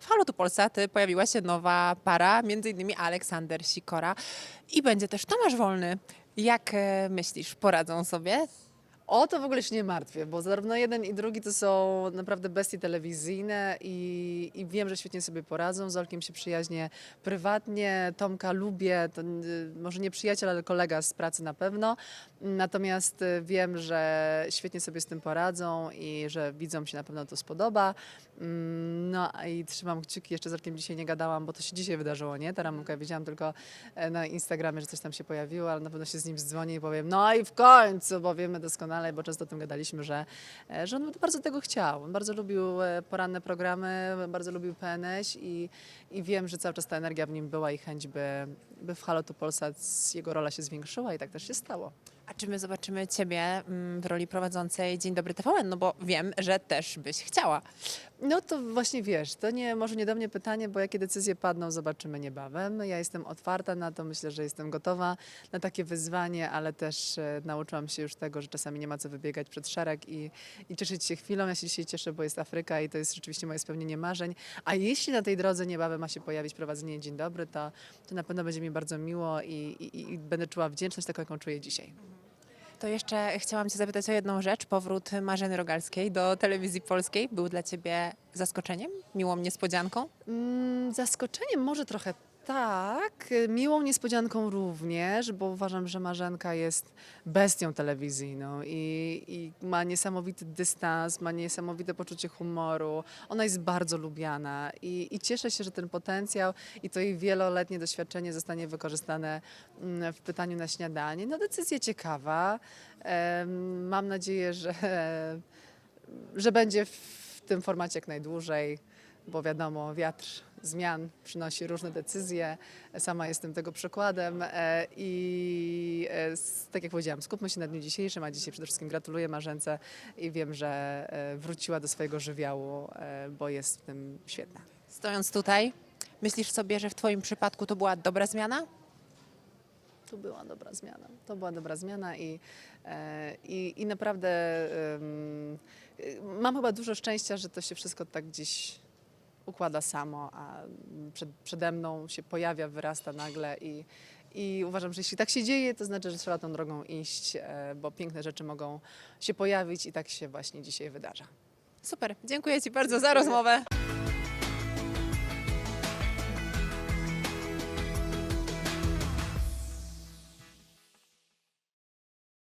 W Halo tu Polsat pojawiła się nowa para, innymi Aleksander Sikora i będzie też Tomasz Wolny. Jak e, myślisz, poradzą sobie? O to w ogóle się nie martwię, bo zarówno jeden i drugi to są naprawdę bestie telewizyjne i, i wiem, że świetnie sobie poradzą. Z Olkiem się przyjaźnię prywatnie, Tomka lubię, to y, może nie przyjaciel, ale kolega z pracy na pewno. Natomiast y, wiem, że świetnie sobie z tym poradzą i że widzom się na pewno to spodoba. Mm, No i trzymam kciuki, jeszcze z Olkiem dzisiaj nie gadałam, bo to się dzisiaj wydarzyło, nie? Ta ramówka, widziałam tylko e, na Instagramie, że coś tam się pojawiło, ale na pewno się z nim zdzwonię i powiem, no i w końcu, bo wiemy doskonale, bo często o tym gadaliśmy, że, e, że on bardzo tego chciał. On bardzo lubił e, poranne programy, bardzo lubił PNS i, i wiem, że cały czas ta energia w nim była i chęć, by, by w Halo to Polsat jego rola się zwiększyła i tak też się stało. A czy my zobaczymy Ciebie mm, w roli prowadzącej Dzień Dobry TVN? No bo wiem, że też byś chciała. No to właśnie wiesz, to nie, może nie do mnie pytanie, bo jakie decyzje padną, zobaczymy niebawem. Ja jestem otwarta na to, myślę, że jestem gotowa na takie wyzwanie, ale też e, nauczyłam się już tego, że czasami nie ma co wybiegać przed szereg i, i cieszyć się chwilą. Ja się dzisiaj cieszę, bo jest Afryka i to jest rzeczywiście moje spełnienie marzeń. A jeśli na tej drodze niebawem ma się pojawić prowadzenie Dzień Dobry, to, to na pewno będzie mi bardzo miło i, i, i będę czuła wdzięczność taką, jaką czuję dzisiaj. To jeszcze chciałam Cię zapytać o jedną rzecz. Powrót Marzeny Rogalskiej do telewizji polskiej był dla Ciebie zaskoczeniem, miłą niespodzianką? Mm, zaskoczeniem może trochę tak, y, miłą niespodzianką również, bo uważam, że Marzenka jest bestią telewizyjną i, i ma niesamowity dystans, ma niesamowite poczucie humoru. Ona jest bardzo lubiana i, i cieszę się, że ten potencjał i to jej wieloletnie doświadczenie zostanie wykorzystane mm, w pytaniu na śniadanie. No decyzja ciekawa. Mam nadzieję, że, że będzie w tym formacie jak najdłużej bo wiadomo, wiatr zmian przynosi różne decyzje. Sama jestem tego przykładem e, i e, tak jak powiedziałam, skupmy się na dniu dzisiejszym, a dzisiaj przede wszystkim gratuluję Marzence i wiem, że e, wróciła do swojego żywiołu, e, bo jest w tym świetna. Stojąc tutaj, myślisz sobie, że w Twoim przypadku to była dobra zmiana? To była dobra zmiana. To była dobra zmiana i, i, i naprawdę mam chyba dużo szczęścia, że to się wszystko tak gdzieś układa samo, a przed, przede mną się pojawia, wyrasta nagle i, i uważam, że jeśli tak się dzieje, to znaczy, że trzeba tą drogą iść, e, bo piękne rzeczy mogą się pojawić i tak się właśnie dzisiaj wydarza. Super, dziękuję Ci bardzo za rozmowę.